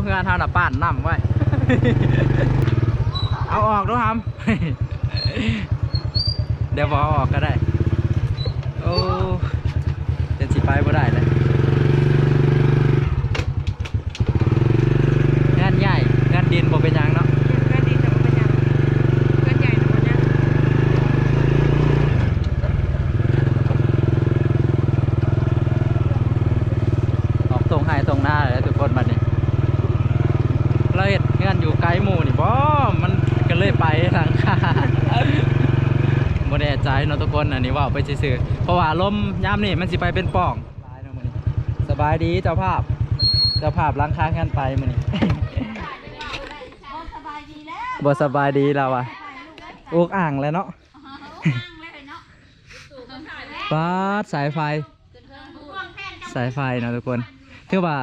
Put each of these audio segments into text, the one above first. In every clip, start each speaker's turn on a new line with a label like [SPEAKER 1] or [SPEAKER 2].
[SPEAKER 1] ตัวงานเฮาน่ะป้านน้ำไว้ เอาออกดูครับเดี๋ยวบอออกก็ได้ โอ้จะสิไปบ่ได้เลยงานใหญ่งานดินบ่เป็นหยังเนาะ
[SPEAKER 2] เพื่อนดีแต่ว่าเป็นยังเพื่อนใหญ่แต่ว่ายัง
[SPEAKER 1] ออกตรงให้ตรงหน้าเลยทุกคนบัดนี้เราเห็นงานอยู่ไกลหมู่นี่บ่มันก็เลยไปทางคา บ่แน่ใจเนาะทุก คนอันนี้ว่าไปซื่อเพราะว่าลมยามนี่มันสิไปเป็นป่องสบายดีเจ้าภาพ เจ้าภาพล้างค้างกันไปมือนี้
[SPEAKER 3] สบายดีแล้ว
[SPEAKER 1] บ่สบายดีเราอะอุกอ่างแล้วเนาะ
[SPEAKER 3] นั่งเลยเนาะ
[SPEAKER 1] ปาดสายไฟ สายไฟเนาะทุกคนถือว่า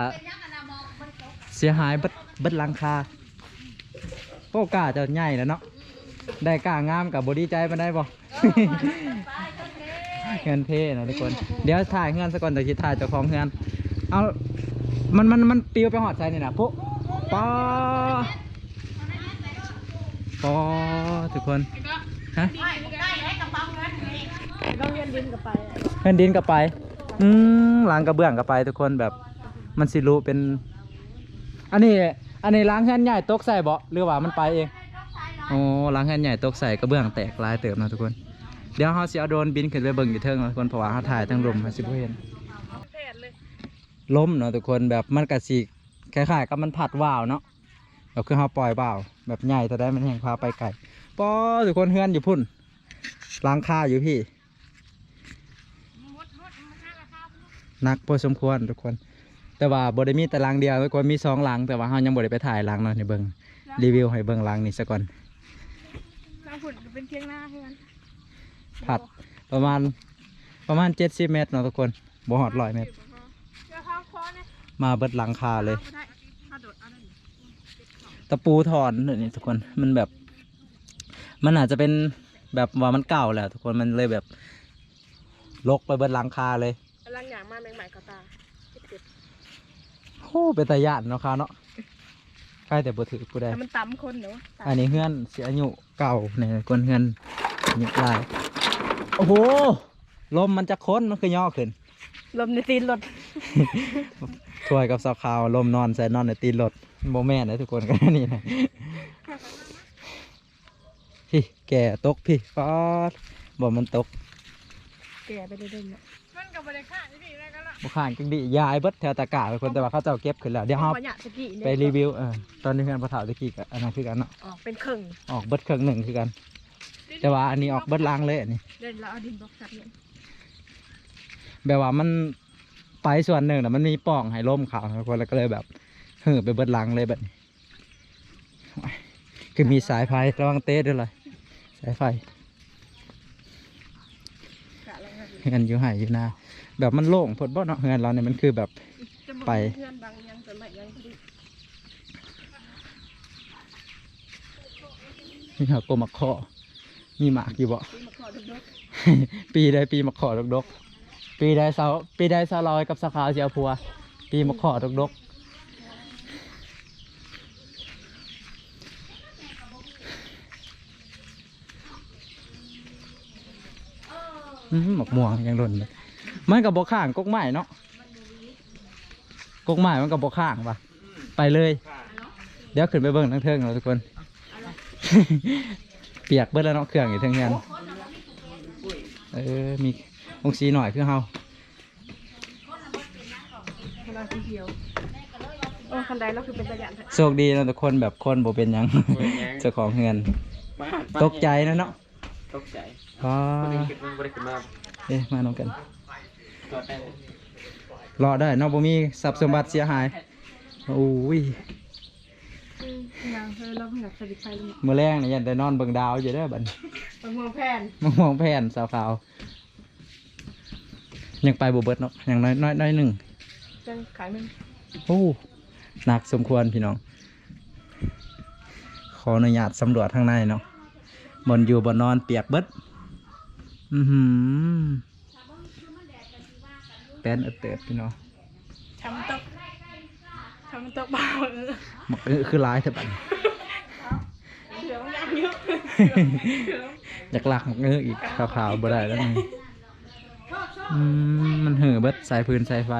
[SPEAKER 1] เสียหายบิดบิดลังคาโป้กาจะใหญ่แล้วเนาะได้กล้างามกับบอดี้ใจมันได้บ่ เงินเพ่เนาะทุกคน เดี๋ยวถ่ายเงินสักก่อนแต่คิดถ่ายเจ้าของเงินเอามันมันมันปิวไปหอดใจนี่นะปุ๊ป้าปอทุกคนฮะ
[SPEAKER 2] ต้องเรียนดินกับไป
[SPEAKER 1] เงินดินกลับไป อืมล้างกระเบื้องกลับไป ทุกคนแบบมันสิรู้เป็น อันนี้ อันนี้ล้างแค่นใหญ่ตกใส่เบ่หรือว่ามันไปเองโอ้ล้างแค่นใหญ่ตกใส่กระเบื้องแตกลายเติมนะทุกคน เดี๋ยวเขาสิเอาโดรนบินขึ้นไปเบิ่งอยู่เทิงนะทุกคนเพราะว่าเขาถ่ายทั้งลมเขาสิบ่เห็น
[SPEAKER 2] แพทย์เลย
[SPEAKER 1] ล้มเนาะทุกคนแบบมันกระสิคล้ายๆกับมันผัดว่าวเนาะแบบคือเขาปล่อยว่าวแบบใหญ่แต่ได้มันแห่งพาไปไกลปอทุกคนเฮือนอยู่พุ่นล้างค่าอยู่พี่นักพอสมควรทุกคน แต่ว่าบได้มีแต่ลังเดียวทุกคนมีสองลัง แต่ว่าเขายังบได้ไปถ่ายลังเนาะในเบิงรีวิวให้เบิงลังนี่ซะก่อน
[SPEAKER 2] น้ำผุดเป็นเทียงหน้าเพื่อน
[SPEAKER 1] ผัดประมาณประมาณเจ็ดสิบเมตรเนาะทุกคนบ่หอดร้อยเมตร
[SPEAKER 2] เดี๋ยวเขาคอเนี่ย
[SPEAKER 1] มาเบิดหลังคาเลย
[SPEAKER 2] ไม่ได้ถ้าโดดเอาได้
[SPEAKER 1] ตะปูถอนเดี๋ยวนี้ทุกคน มันแบบ มันอาจจะเป็นแบบว่ามันเก่าแหละทุกคน มันเลยแบบ ลกไปเบิดหลังคาเลย
[SPEAKER 2] กำลังอย่างมาใหม่ๆกับตาเจ็บ
[SPEAKER 1] โอ้เป็นตาญาติเนาะครับเนาะใกล้แต่บ่ถือผู้ใด
[SPEAKER 2] แต่มันต่ำคนเนาะ
[SPEAKER 1] อันนี้เฮือนเสียอายุเก่าเนี่ยคนเฮือนอายุหลาย โอ้โหลมมันจะค้นมันคือย่อขึ้น
[SPEAKER 2] ลมในตีนรถ
[SPEAKER 1] ถ้วยกับสาวขาวลมนอนใส่นอนในตีนรถโมแม่นเลยทุกคนก็นี่นะพี่แก่ตกพี่ฟอดบอกมันตก
[SPEAKER 2] แก่ไปเรื่อยๆเนี่ยมันกับบริษัทนี่พี่แม่ก็ละ
[SPEAKER 1] บุคานจังดียายเบิดแถวตะกร้าทุกคนแต่ว่าเขาเจ้าเก็บขึ้นแล้วเดี๋ยวเรา
[SPEAKER 2] ประหยัดสกี้เนี่ย
[SPEAKER 1] ไปรีวิวเออตอนนี้เพื่อนประถาตะกี้กับอันนั้นคือกันเนาะ
[SPEAKER 2] ออกเป็นครึ่ง
[SPEAKER 1] ออกเบิดเครื่องหนึ่งคือกัน แต่ว่าอันนี้ออกเบิดล้างเลยอันนี้
[SPEAKER 2] เดินแล้วเอาดินบล็อกสับเนี่ย
[SPEAKER 1] แบบว่ามันไปส่วนหนึ่งแต่มันมีปล่องให้ล่มเขาทุกคนแล้วก็เลยแบบเหือไปเบิดล้างเลยแบบนี้โอ้ยคือมีสายไฟระวังเตะด้วยเลยสายไฟ
[SPEAKER 2] กะแล้วไง
[SPEAKER 1] เฮือนอยู่ไหายอยู่นาแบบมันโล่งพดบ่เนาะเฮือนเราเนี่ยมันคือแบบ
[SPEAKER 2] จะบอก
[SPEAKER 1] ไป
[SPEAKER 2] เพื่อนบางยังสมัยยังพอดี
[SPEAKER 1] มีหากลมักขอ มีหมากอยู่บ่
[SPEAKER 2] อ
[SPEAKER 1] ปีใดปีมักขอดกดก ปีใดเสาปีใดเสาลอยกับสาขาวเสียพัว ปีมักขอดกดกอื้อหือหมกม่วงยังหล่นเลยมันกับบกข้างกกไม้เนาะกกไม้มันกับบกข้างปะไปเลย เดี๋ยวขึ้นไปเบิ่งทั้งเทิงเราทุกคน เปียกเบิดแล้วเนาะเครื่องอยู่เทิงเงินเออมีองสีหน่อยคือเฮา
[SPEAKER 2] ๆเวลาสีเขียวโอ้คันใดเราคือเป็นประหยัดแท้
[SPEAKER 1] โชคดีเนาะทุกคนแบบคนบ่เป็นหยังเจ้าของเงินตกใจนะเนาะ
[SPEAKER 4] ตกใจ
[SPEAKER 1] อ๋อ
[SPEAKER 4] คนอื่นคิดว่าบริขึ้นมา
[SPEAKER 1] เอ๊ะมาน้องกัน
[SPEAKER 4] จอดได้เลย
[SPEAKER 1] รอได้เนาะบ่มีทรัพย์สมบัติเสียหายโอ้ย
[SPEAKER 2] อืม นางเธอเราเพิ่งหักสวิตไฟลง
[SPEAKER 1] มื้อแรงนี่ยันได้นอนเบิ่งดาวอยู่เด้อบัดนี้
[SPEAKER 2] บางเมืองแผ่น
[SPEAKER 1] มะม่วงแผ่นสาวขาวยังไปบ่เบิดเนาะยังน้อยน้อยน้อยหนึ่ง
[SPEAKER 2] จังขายมัน
[SPEAKER 1] โอ้หนักสมควรพี่น้อง ขออนุญาตสำรวจข้างในเนาะบนอยู่บนนอนเปียกเบิดอือหือแป้นเอดเติดพี่น้อง
[SPEAKER 2] ช้ำตกทำมันตกเบาเออ
[SPEAKER 1] หมักเออคือร้ายแต่บัด
[SPEAKER 2] เหลือมันยังเยอะ
[SPEAKER 1] อยากลักหมักเอออีกขาวๆบ่ได้แล้วนี่อืมมันเหือเบิดสายพื้นสายไฟ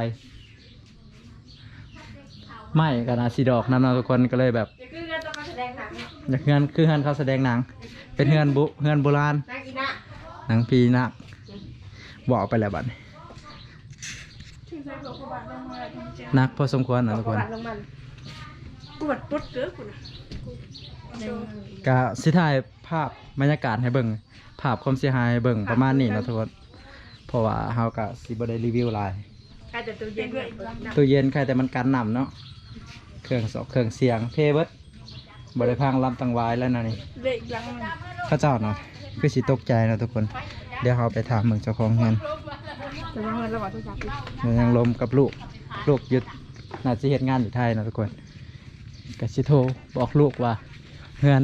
[SPEAKER 1] ไม่กันอาสีดอกน้ำเราทุกคนก็เลยแบบ
[SPEAKER 2] เดี๋ยวคือเงินต้องมาแสดงหนัง
[SPEAKER 1] อยากเฮือนคือเฮือนเขาแสดงหนัง เป็นเฮือนบุเฮือนโบราณ
[SPEAKER 2] นางอีน่ะ
[SPEAKER 1] หนังพีนักบอกไปแล้วบัดนี้
[SPEAKER 2] ถึงใส่หัวกระบาดล งมาทำเจ้า
[SPEAKER 1] นักพอสมควรนะทุก
[SPEAKER 2] ก
[SPEAKER 1] ค
[SPEAKER 2] ระ
[SPEAKER 1] น
[SPEAKER 2] บาดลงมันปวดปุ๊ดเกลือกูนะ
[SPEAKER 1] กะสิถ่ายภาพบรรยากาศให้เบิ่งภาพความเสียหายให้เบิ่งประมาณนี้เนาะทุกคนเพราะว่าเฮากะสิบ่ได้รีวิวหลาย
[SPEAKER 2] ใครแต่ตัวเย็นด้วย
[SPEAKER 1] ตู้เย็นใครแต่มันกันน้ำเนาะเครื่องสอกเครื่องเสียงเทเบิดบ่ได้พังลำตังวายแล้วนะนี่
[SPEAKER 2] เด็กหลังมัน
[SPEAKER 1] เข้าเจ้าเนาะคือสิตกใจเนาะทุกคน เดี๋ยวเฮาไปถามเบิ่งเจ้าของเงิน
[SPEAKER 2] จะยังเงินระหว่างทุกอย่าง
[SPEAKER 1] เดี๋ยวยังลมกับลูก ลูกหยุดน่าจะเฮ็ดงานอยู่ไทยเนาะทุกคนก็สิโทรบอกลูกว่าเฮือน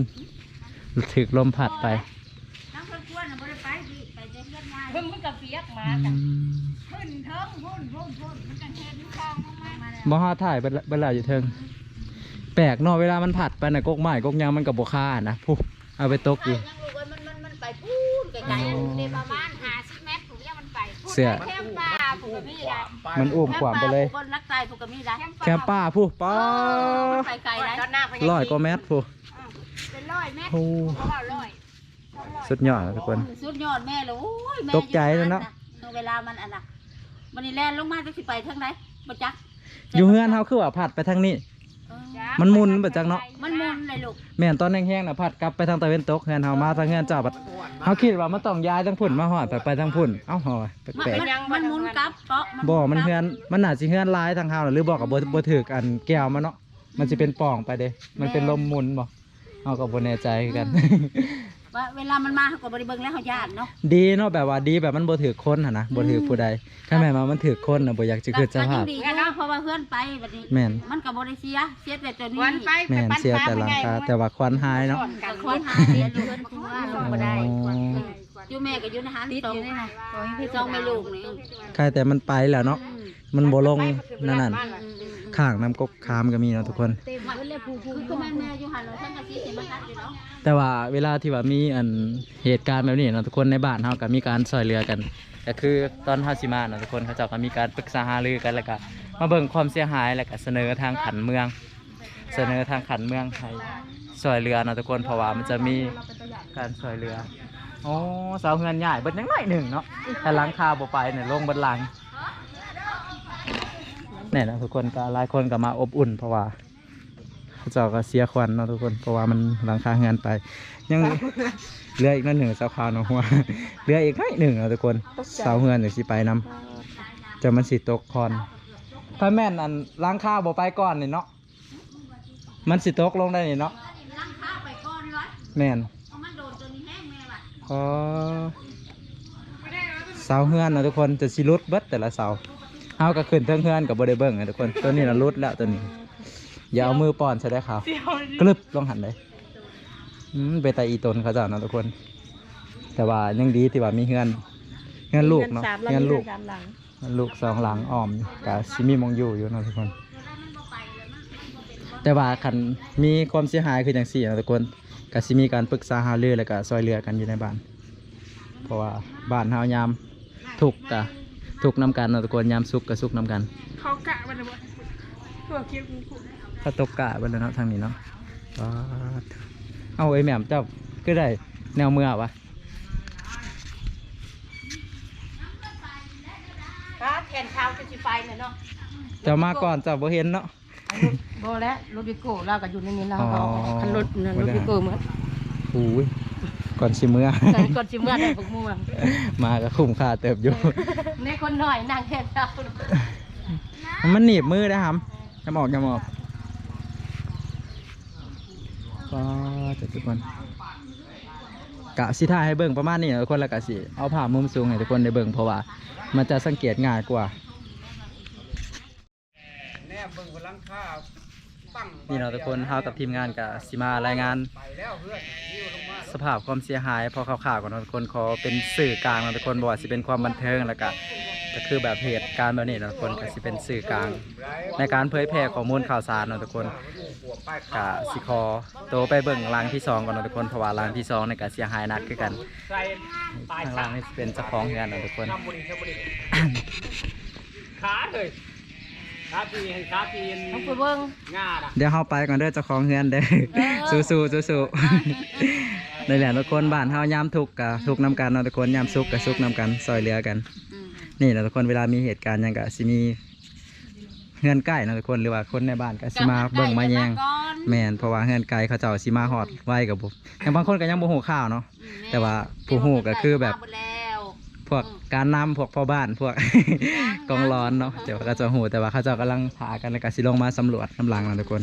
[SPEAKER 1] ถึกลมพัดไป
[SPEAKER 3] น้ำเพิ่นควรน่ะบ่ได้ไปพี่ไปแต่เฮ็ดงาน
[SPEAKER 2] เพิ่มมันกับเฟียกมา
[SPEAKER 1] อืม
[SPEAKER 3] ขึ้นเทิงพุ่นพุ่นพุ่นมันก็เฮ็ดคลองลงมามาแล้ว
[SPEAKER 1] บ่ฮอดถ่ายเบิ่นละเบิ่นละอยู่เทิงแปลกเนาะเวลามันผัดไปน่ะกกไม้กกยางมันก็บ่ค่านะผู้เอาไปตกอยู่
[SPEAKER 3] ยังลูกเอ้ยมันมันมันไปพูนไกลๆได้ประมาณ50เมตรผมยังมันไปพูน
[SPEAKER 1] เสื้อ
[SPEAKER 3] ไปแคมป์ป่า ผมก็มีได้
[SPEAKER 1] มันอุ้มความไปเลย
[SPEAKER 3] แคมป์ป่าคนรักตายผมก็มีได้
[SPEAKER 1] แคมป้าผู้ป้า
[SPEAKER 3] มันไปไกลได้
[SPEAKER 1] ร้อยกว่าเมตรผู้
[SPEAKER 3] เป็นร้อยเมตร
[SPEAKER 1] โอ้
[SPEAKER 3] เพราะว่าร้อย
[SPEAKER 1] สุดยอดนะทุกคน
[SPEAKER 3] สุดยอดแม่เลยโอ้ยแม่
[SPEAKER 1] ตกใจแล้วเนาะ
[SPEAKER 3] เวลามันอันน่ะมันนี่แล่นลงมาจะสิไปทางไหนบ่จัก
[SPEAKER 1] อยู่เฮือนเฮาคือว่าผัดไปทางนี้
[SPEAKER 3] เออ
[SPEAKER 1] มันหมุนบ่จักเนาะ
[SPEAKER 3] มันหมุนเลยลูก
[SPEAKER 1] แม่นตอนแห้งๆน่ะผัดกลับไปทางตะเวนตกเฮือนเฮามาทางเฮือนเจ้าบัดเฮาคิดว่ามันต้องย้ายทางพุ่นมาฮอดไปไปทางพุ่น เอ้าฮอ
[SPEAKER 3] มัน
[SPEAKER 1] แปลก
[SPEAKER 3] มันมันหมุนกลับเปาะ
[SPEAKER 1] ๆบ่ มันเฮือนมันน่าสิเฮือนหลายทางเฮาน่ะหรือบอกกับบ่บ่ถูกอันแก้วมันเนาะ มันสิเป็นปล่องไปเด้ มันเป็นลมหมุนบ่เฮาก็บ่แน่ใจคือกัน
[SPEAKER 3] ว่าเวลามันมาเขาก็บริเบิงแล้วเขาญาติเนาะ
[SPEAKER 1] ดีเนาะแบบว่าดีแบบมันบ่ถือคนหั่นนะบ่ถือผู้ใดถ้าแม่นว่ามันถือคนน่ะบ่อยากจะเกิดส
[SPEAKER 3] ก็
[SPEAKER 1] ภา
[SPEAKER 3] ยั
[SPEAKER 1] พ
[SPEAKER 3] งดีอยู่เพราะว่าเพื่อนไปบัดนี้
[SPEAKER 1] แม่น
[SPEAKER 3] มันก็บ่ได้เสียเสียแต่ตัวนี้
[SPEAKER 2] วันไป
[SPEAKER 1] แม่นเสียแต่หลังคาแต่ว่าควันหายเนาะ
[SPEAKER 3] แต่คนหาเสียอยู่เพื่อนคือว่าลงบ่ได้
[SPEAKER 1] อ๋อ
[SPEAKER 3] อยู่แม่ก็อยู่ในหารตรงพี่สองแม่ลูกนี่
[SPEAKER 1] ใครแต่มันไปแล้วเนาะ
[SPEAKER 3] อืม
[SPEAKER 1] มันบ่ลงนั่นนั่น
[SPEAKER 3] อืมอืมอืม
[SPEAKER 1] ข้างน้ำกกคามก็มีเนาะทุกคน
[SPEAKER 3] คือคือแม่แม่อยู่หันเราทั้งกะทิเห็นมันทัดอยู่เนาะ
[SPEAKER 1] แต่ว่าเวลาที่ว่ามีอันเหตุการณ์แบบนี้เนาะทุกคนในบ้านเฮาก็มีการช่วยเหลือกันก็คือตอนเฮาสิมาเนาะทุกคนเขาเจ้าก็มีการปรึกษาหารือกันแล้วก็มาเบิ่งความเสียหายแล้วก็เสนอทางขันเมือง เสนอทางขันเมืองให้ช่วยเหลือเนาะทุกคนเพราะว่ามันจะมีการช่วยเหลือโอ้เสาเฮือนใหญ่เบิดยังน้อยหนึ่งเนาะแต่หลังคาบ่ไปเนี่ยลงเบิดหลัง เนี่ยนะทุกคนก็หลายคนก็มาอบอุ่น เพราะว่าเขาเจ้าก็เสียควันเนาะทุกคนเพราะว่ามันหลังคาเฮือนไป ยังเหลืออีกนั่นหนึ่งเสาขาวเนาะหัวเหลืออีกน้อยหนึ่งเนาะทุกคนเสาเฮือนเดี๋ยวสิไปนำจะมันสิตกคอน ถ้าแม่นอันหลังคาบ่ไปก่อนนี่เนาะมันสิตกลงได้นี่เนาะแม่น
[SPEAKER 3] เอามันโดนตัวนี้แห้งแม่ว่ะ
[SPEAKER 1] อ๋อเสาเฮือนนะทุกคนจะสิรุดเบิดแต่ละเสา เฮาก็ขึ้นเทิงเฮือนกับบ่ได้เบิ่งนะทุกคนตัวนี้น่ะรุดแล้วตัวนี้ อย่าเอามือป้อนใส่ได้ขาว
[SPEAKER 2] เสียว
[SPEAKER 1] กลึบลงหันเลยอืมไปแต่อีตนเขาเจ้าเนาะทุกคน แต่ว่ายังดีที่ว่ามีเฮือนเฮือนลูกเนาะเฮือนลูก
[SPEAKER 2] สามหลัง
[SPEAKER 1] เฮือนลูกสองหลังอ้อมอยู่กับซิมีมองอยู่อยู่เนาะทุกคน แต่ว่าคันมีความเสียหายคืออย่างสี่นาะทุกคนก็สิมีการปรึกษาหารือแล้วก็ซอยเหลือกันอยู่ในบ้าน เพราะว่าบ้านเฮายามทุกข์กะ ทุกข์นำกันเนาะทุกคนยามสุขก็สุขนำกัน
[SPEAKER 2] เขากะมันเลยบ่ตัวคิดคุณคุณ
[SPEAKER 1] ถ้าตกกะเบิ่แล้วเนาะทางนี้เนาะป๊าดเอาไอ้แหม่มเจ้าก็ได้แนวเมื่อวะ
[SPEAKER 3] ก็แทนข้าวจะสิไปเนี่ยเนาะ
[SPEAKER 1] เจ้ามาก่อนเจ้าบ่เห็นเนาะ
[SPEAKER 3] โบแล้วรถวิโก้เราก็อยู่ในนี้เรา
[SPEAKER 1] อ๋อ
[SPEAKER 3] เอาคันรถนั่นรถวิโก้เหมือน
[SPEAKER 1] โอ้ย ก่อนสิเมื่อ
[SPEAKER 3] ก่อนสิเมื่อได้พวกม่วง
[SPEAKER 1] มาก็คุ้มค่าเติบอยู่
[SPEAKER 3] ในคนหน่อยนั่งแทนเรา
[SPEAKER 1] มันหนีบมือได้ครับจะหมอกจะหมอกก็จะทุกคนกะสิท่ายให้เบิ่งประมาณนี้ทุกคนแล้วกะสิเอาผ่ามุมสูงให้ทุกคนได้เบิ่งเพราะว่า มันจะสังเกตง่ายกว่า
[SPEAKER 4] แน่เบิ่งบนหลังคาปั้ง
[SPEAKER 1] นี่เราะทุกคนเฮากับทีมงานกับสิมารายงาน
[SPEAKER 4] ไปแล้วเพื่อนยิ้วลงมา
[SPEAKER 1] สภาพความเสียหายพอข่าวๆก่อนเนาะทุกคนขอเป็นสื่อกลางเนาะทุกคนบอกว่าสิเป็นความบันเทิงแล้วก็ก็คือแบบเหตุการณ์แบบนี้เนาะทุกคนก็สิเป็นสื่อกลาง ในการเผยแพร่ข้อมูลข่าวสารเนาะทุกคนกะสิคอโตวไปเบิ่งรางที่สองก่อนเนาะทุกคนเพราะว่ารางที่สองในกะเสียหายหนักคือกัน
[SPEAKER 4] ใส่ตาย
[SPEAKER 1] ทางล่างนี่สิเป็นเจ้าของเฮือนเนาะทุกคน
[SPEAKER 4] ทำบุญทำบุญขาเลยขาปีนขาปีน
[SPEAKER 2] ต้องไปเบิ่ง
[SPEAKER 4] ง่าด่ะ
[SPEAKER 1] เดี๋ยวเฮาไปก่อนเด้อเจ้าของเฮือนเด้อสู้ๆสู้ๆ นี่แหละทุกคนบ้านเฮายามทุกข์กะทุกข์นํกันเนาะทุกคนยามสุขกะสุขนํกันซอยเหลือกัน นี่นะทุกคนเวลามีเหตุการณ์หยังกะสิมีเฮือนใกล้นะทุกคนหรือว่าคนในบ้านก็สิมาเบิ่งมาแยง
[SPEAKER 2] ก่อน
[SPEAKER 1] แม่นเพราะว่าเฮือนไกลเขาเจ้าสิมาฮอดไว้กับผมอย่างบางคนก็ยังบ่ฮู้ข่าวเนาะแต่ว่าผู้ฮู้ก็คือแบบ
[SPEAKER 3] แล้ว
[SPEAKER 1] พวกการนำพวกพ่อบ้านพวก กองร้อนเนาะเดี๋ยวเขาเจะฮู้แต่ว่าเขาเจ้ากำลังพากันแล้วก็สิลงมาสำรวจน้ำหลังนะทุกคน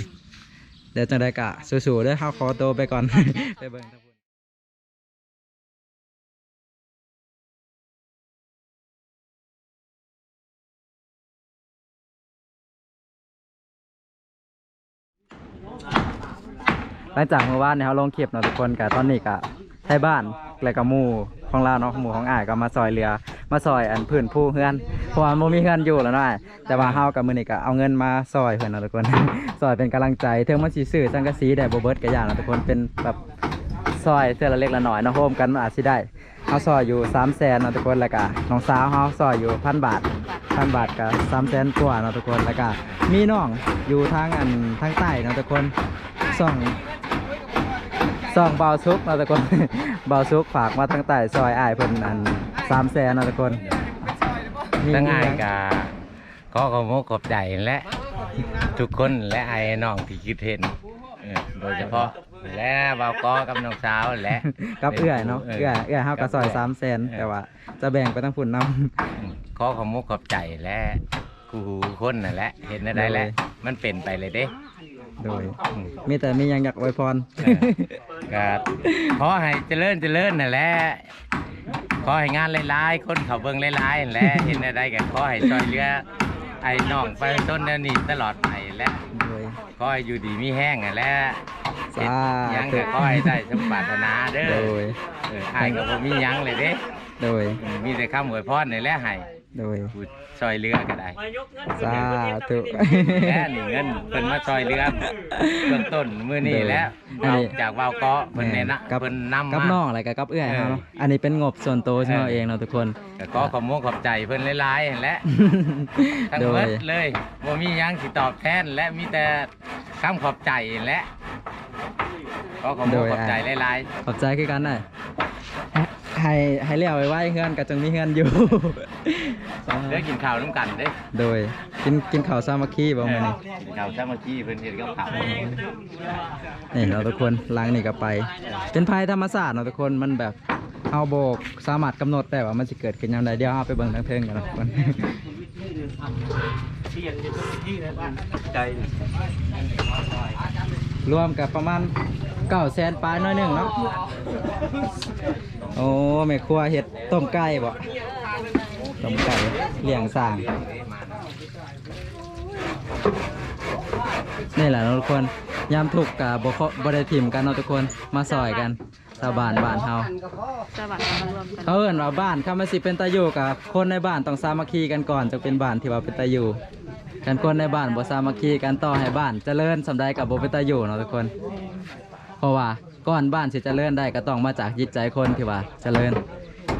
[SPEAKER 1] เดี๋ยวจังได๋ก็สู้ๆเด้อเฮาขอตัวไปก่อนไปเบิ่ง หลังจากเมื่อวานเนี่ยเขาลงคลิปเนาะทุกคนกับตอนนี้กะไทยบ้านและกับหมู่ของเราเนาะหมู่ของอ้ายก็มาซอยเรือ มาซอยอันพื้นผู้เฮือนเพราะว่าโมมีเฮือนอยู่แล้วเนาะอ้ายแต่ว่าเฮากับมือนี่ก็เอาเงินมาซอยเพื่อนเนาะทุกคน ซอยเป็นกำลังใจเทิงมันสิซื้อสังกะสีได้บ่เบิดก็อย่างเนาะทุกคนเป็นแบบซอยเสื้อละเล็กละหน้อยเนาะโฮมกันมันอาจสิได้เฮาซอยอยู่3แสนเนาะทุกคนแล้วก็น้องสาวเฮาซอยอยู่พันบาท พันบาทก็3แสนกว่าเนาะทุกคนแล้วก็มีน้องอยู่ทางอันทางใต้เนาะทุกคนส่องซองเบาซุกเราตะกคนเบาซุกฝากมาทั้งใต้ซอยอ้ายเพิ่นอันสามแสนเราตะคนมี
[SPEAKER 5] ทั้ง
[SPEAKER 1] มี
[SPEAKER 5] อาย
[SPEAKER 1] หยัง
[SPEAKER 5] กาก็ขอมกขอบใจและทุกคนและไอ้น้องที่คิดเห็นเออโดยเฉพาะและบ่าวกอกับน้องสาวและ
[SPEAKER 1] กับเอื้อยเนาะเอื้อยเอื้อยเฮาก็ซอยสามแสนแต่ว่าจะแบ่งไปทั้งฝุ่นน้
[SPEAKER 5] ขอขอมกขอบใจและกูคนนั่นแหละ เห็นได้แล้วมันเป็นไปเลยเด้ำ
[SPEAKER 1] โดยมีแต่มีหยังอยากอวยพร
[SPEAKER 5] เออก็ขอให้เจริญเจริญนั่นแหละขอให้งานหลายๆ คนเขาเบิ่งหลายๆนั่นแหละเห็นได้ก็ขอให้ช่วยเหลือไอ้น้องไปต้นเดือนนี้ตลอดไปและ
[SPEAKER 1] โดย
[SPEAKER 5] ขอให้อยู่ดีมีแห้งนั่นแหละ
[SPEAKER 1] สา
[SPEAKER 5] เฮ็ดหยัง
[SPEAKER 1] ธุ
[SPEAKER 5] ก็ขอให้ได้สมปรารถนาเด้อ
[SPEAKER 1] โดย
[SPEAKER 5] เอออายก็บ่มีหยังเลยเด้
[SPEAKER 1] โดย
[SPEAKER 5] เออมีแต่คำอวยพรนี่แหละให้
[SPEAKER 1] โดย
[SPEAKER 5] ผู้ช่วยเหลือก็ได้
[SPEAKER 1] สาธุ
[SPEAKER 5] แค่นี่เงินเพิ่นมาช่วยเหลือเบื้องต้นมื้อนี้แล้ว
[SPEAKER 1] อันนี้
[SPEAKER 5] เอาจากวาวเกาะเพิ่นแนะนะ
[SPEAKER 1] กับ
[SPEAKER 5] เพิ่นนำ
[SPEAKER 1] กับ
[SPEAKER 5] มา
[SPEAKER 1] น้องอะไรกับกับเอื้อยเฮาเนาะอันนี้เป็นงบส่วนตัวของเราเองเนาะทุกคน
[SPEAKER 5] ก็ขอขอบคุณขอบใจเพิ่นหลายๆนั่นแหละทั้ง
[SPEAKER 1] โด
[SPEAKER 5] หม
[SPEAKER 1] ย
[SPEAKER 5] ดเลยบ่มีหยังสิตอบแทนและมีแต่คำขอบใจนั่นแหละขอขอบคุณขอบใจหลายๆ
[SPEAKER 1] ขอบใจคือกันได้ ให้ให้เลี้ยวไว้ไว้เฮือนก็จังมีเฮือนอยู่
[SPEAKER 5] เด้อกินข้าวน้ำกันเด้อ
[SPEAKER 1] โดยกินกินข้าวสามัคคีบ่มื้อนี้
[SPEAKER 5] กินข้าวสามัคคีเพิ่นเฮ็ดกับข้าว
[SPEAKER 1] นี่เราทุกคนล้างนี่ก็ไป เป็นภัยธรรมศาสตร์เนาะทุกคนมันแบบเฮาโบกสามารถกำหนดได้ว่ามันสิเกิดขึ้นยามใดเดี๋ยวเฮาไปเบิ่งทางเทิงกันเนาะทุกคน
[SPEAKER 4] ใจ
[SPEAKER 1] รวมกับประมาณ9แสนปลายหน้อยหนึงเนาะโอ้แม่ครัวเฮ็ดต้มไก่บ่ต้มไก่เลี้ยงสร้างนี่แหละเนาะทุกคนยามถูกข์กับบบ่ได้ถิ่มกันเนาะทุกคนมาซอยกันชาวบ้านบ้านเฮา
[SPEAKER 2] สวัสดีมารวมกัน
[SPEAKER 1] เขาเอิ้นว่าบ้านคำว่าสิเป็นตาอยู่กับคนในบ้านต้องสามัคคีกันก่อนจะเป็นบ้านที่ว่าเป็นตาอยู่ กันคนในบ้านบ่สามัคคีกันต่อให้บ้านเจริญสำใดกับบ่เป็นตาอยู่เนาะทุกคน เพราะว่าก่อนบ้านสิเจริญได้ก็ต้องมาจากจิตใจคนที่ว่าเจริญ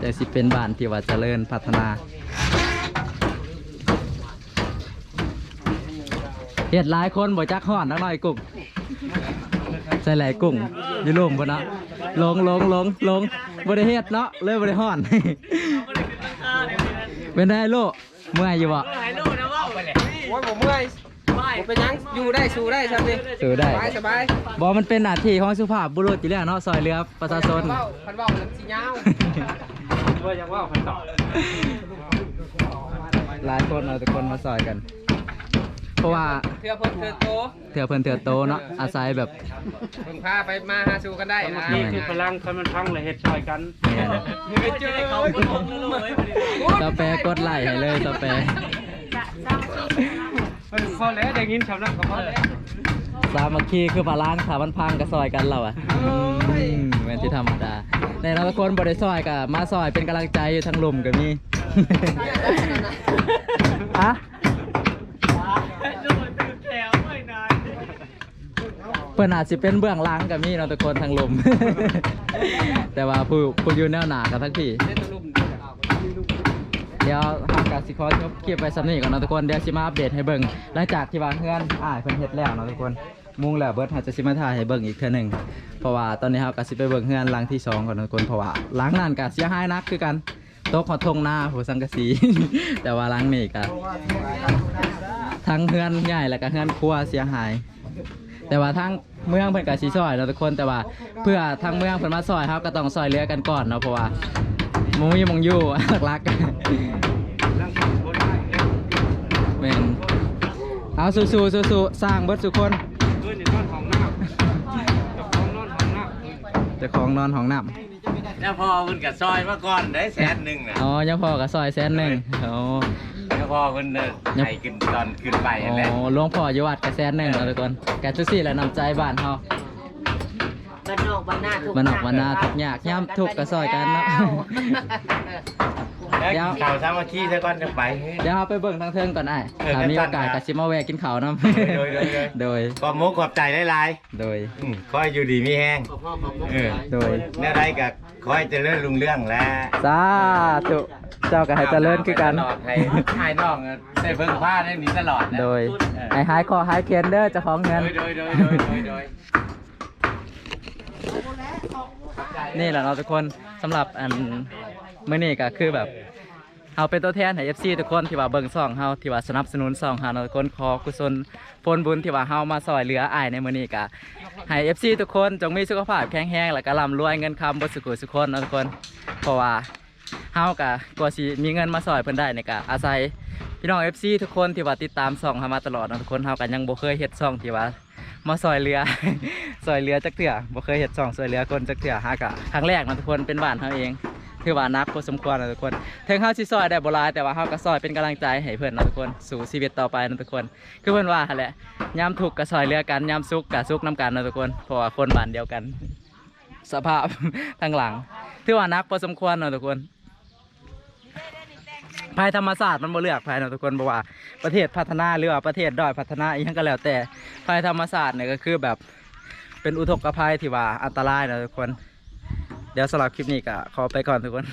[SPEAKER 1] จะสิเป็นบ้านที่ว่าเจริญพัฒนาเฮ็ดหลายคนบ่จักฮ้อนนักหน่อยกุ๊กใส่หลายกุ้งอยู่ลุ่มพุ่นเนาะลงลงลงลงบ่ได้เฮ็ดเนาะเลยบ่ได้ฮ้อนเป็นได้โลเมื่อยอยู่บ่
[SPEAKER 4] โอ้ยผมเมื่อยผมเป็นหยังอยู่ได้สู้ได้ครับดิ
[SPEAKER 1] สู้ได้
[SPEAKER 4] สบายสบาย
[SPEAKER 1] บ่มันเป็นหน้าที่ของสุภาพบุรุษอยู่แล้วเนาะซอยเรือประชาชน
[SPEAKER 4] เว้าคันเว้ามันสิยาวว่ายังว่าคันต่อ
[SPEAKER 1] หลายคนเราทุกคนมาซอยกัน เพราะว่า
[SPEAKER 4] เพื่อเพิ่นเพื่อโต
[SPEAKER 1] เถื่อเพิ่นเถื่อโตเนาะอาศัยแบบ
[SPEAKER 4] เพิ่งพาไปมาหาสู่กันได้นะ
[SPEAKER 1] นี่
[SPEAKER 6] คือพลังคนมันพังเลยเฮ็ดช่วยกัน
[SPEAKER 4] ไปเจอเขา
[SPEAKER 1] ตาแปรกดไล่ให้เลยตาแปร
[SPEAKER 4] พอแล้วได้ยินชาวนาก็พอแล้ว
[SPEAKER 1] สามัคคีคือพลังถ้ามันพังก็ซอยกันเราอะอืมแม่นที่ธรรมดา ในเราทุกคนบ่ได้ซอยก็มาซอยเป็นกำลังใจอยู่ทั้งหลุมก็มีอะเพิ่นอาจสิเป็นเบื้องหลังกับมีเนาะทุกคนทางลม แต่ว่าผู้ผู้อยู่แนวหนากับทั้งพี่เดี๋ยวทางการสิขอจบคลิปไปสำนี้ก่อนนะทุกคนเดี๋ยวสิมาอัปเดตให้เบิ่งหลังจากที่ว่าเพื่อนอ่ายเพิ่นเฮ็ดแล้วนะทุกคนมุ่งแล้วเบิดเฮาจะสิมาถ่ายให้เบิ่งอีกเทื่อหนึงเพราะว่าตอนนี้เฮาก็สิไปเบิ่งเฮือนหลังที่สองก่อนนะทุกคนเพราะว่าหลังนั้นก็เสียหายนักคือกันตกหอดทงหน้าผู้สังกะสี แต่ว่าหลังนี้ก็ทั้งเฮือนใหญ่แล้วก็เฮือนครัวเสียหาย แต่ว่าทางเมืองเพิ่นก็สิซอยนะทุกคนแต่ว่าเพื่อทางเมืองเพิ่นมาซอยเฮาก็ต้องซอยเรือกันก่อนเนาะเพราะว่า มงมีหมงอยู่หลักๆแม่นเอาสู้ๆสู้ๆสร้างเบิดทุกคน
[SPEAKER 6] เพื่อนนี่นอนห้องน้ำเจ้าของนอนห้องน้ำ
[SPEAKER 1] เจ้าของนอนของน้ำ
[SPEAKER 5] แล้วพอเพิ่นก็ซอยมาก่อนได้แสนหนึงน่ะ
[SPEAKER 1] อ๋อยังพอก็ซอยแสนหนึงอ๋อ
[SPEAKER 5] แล้วพอเพิ่นเด้อให้ขึ้นตอนขึ้นไปนั่นแหละ
[SPEAKER 1] อ๋อหลวงพ่ออยู่วัดก็แสนหนึงเนาะทุกคนก็จังซี่แหละน้ำใจบ้านเฮา
[SPEAKER 3] บ้านนอกบ้านหน้าทุก
[SPEAKER 1] บ้านนอกบ้านนาทุกข์ยากยามทุกข์ก็ซอยกันเนาะ
[SPEAKER 5] แล้ว
[SPEAKER 1] เดี๋ยว
[SPEAKER 5] ข่าวสามัคคีซะก่อนจะไป
[SPEAKER 1] เดี๋ยวเราไปเบิ่งทางเทิงก่อนไอ้
[SPEAKER 5] เออ
[SPEAKER 1] ถ้ามี
[SPEAKER 5] กั
[SPEAKER 1] โอน
[SPEAKER 5] ๆ
[SPEAKER 1] กาส
[SPEAKER 5] นะ
[SPEAKER 1] ก็สิมาแวะกินข้าวนํ
[SPEAKER 5] โดยโดยโดย
[SPEAKER 1] โดย
[SPEAKER 5] ขอบมุกขอบใจหลาย
[SPEAKER 1] โดย
[SPEAKER 5] ๆอืมขอให้อยู่ดีมีแห้งเออ
[SPEAKER 1] โดย
[SPEAKER 5] แนวใดก็ขอให้เจริญรุ่งเรื่องและ
[SPEAKER 1] สาธุเจ้าก็ให้เจริญคือกัน
[SPEAKER 5] ตลอดให้ให้น้องได้เบิ่งผ้าได้หนีตลอดนะ
[SPEAKER 1] โดยไอ้หายคอหายเคียนเด้อเจ้าของเงิน
[SPEAKER 5] โดยโดยโดยโดยโดยโดย
[SPEAKER 1] นี่แหละเราะทุกคนสำหรับอันมื้อนี้ก็คือแบบเฮาเป็นตัวแทนให้ FC ทุกคนที่ว่าเบิ่งซ่องเฮาที่ว่าสนับสนุนซ่องเฮาเนาะทุกคนขอกุศลผลบุญที่ว่าเฮามาซอยเหลืออ้ายในมื้อนี้ก็ให้ FC ทุกคนจงมีสุขภาพแข็งแรงและก็ร่ำรวยเงินคำบ่สุขสุขคนเนาะทุกคนเพราะว่า เฮาก็กว่าสิมีเงินมาซอยเพิ่นได้นี่ก็อาศัยพี่น้อง FC ทุกคนที่ว่าติดตามซ่องเฮามาตลอดเนาะทุกคนเฮาก็ยังบ่เคยเฮ็ดซ่องที่ว่า มาซอยเรือ ซอยเรือจักเถื่อบ่เคยเฮ็ดซ่องซอยเรือคนจักเถื่อหากะครั้งแรกนาะทุกคนเป็นบ้านเฮาเองถือว่านักพอสมควรนะทุกคนถึงเฮาสิซอยได้บ่หลายแต่ว่าเฮาก็ซอยเป็นกำลังใจให้เพิ่อนนะทุกคน สู่ชีวิตต่อไปนะทุกคน คือเพิ่อนว่าแหละยามทุกข์ก็ซอยเรือกันยามสุขก็สุขนํกันนะทุกคนเพราะว่าคนบ้านเดียวกัน สภาพทางหลังถือว่านักพอสมควรนะทุกคน ภัยธรรมศาสตร์มันบ่เลือกภัยนะทุกคนบอกว่าประเทศพัฒนาหรือว่าประเทศด้อยพัฒนาอีกทั้งก็แล้วแต่ภัยธรรมศาสตร์เนี่ยก็คือแบบเป็นอุทกภัยที่ว่าอันตรายนะทุกคน เดี๋ยวสำหรับคลิปนี้ก็ขอไปก่อนทุกคน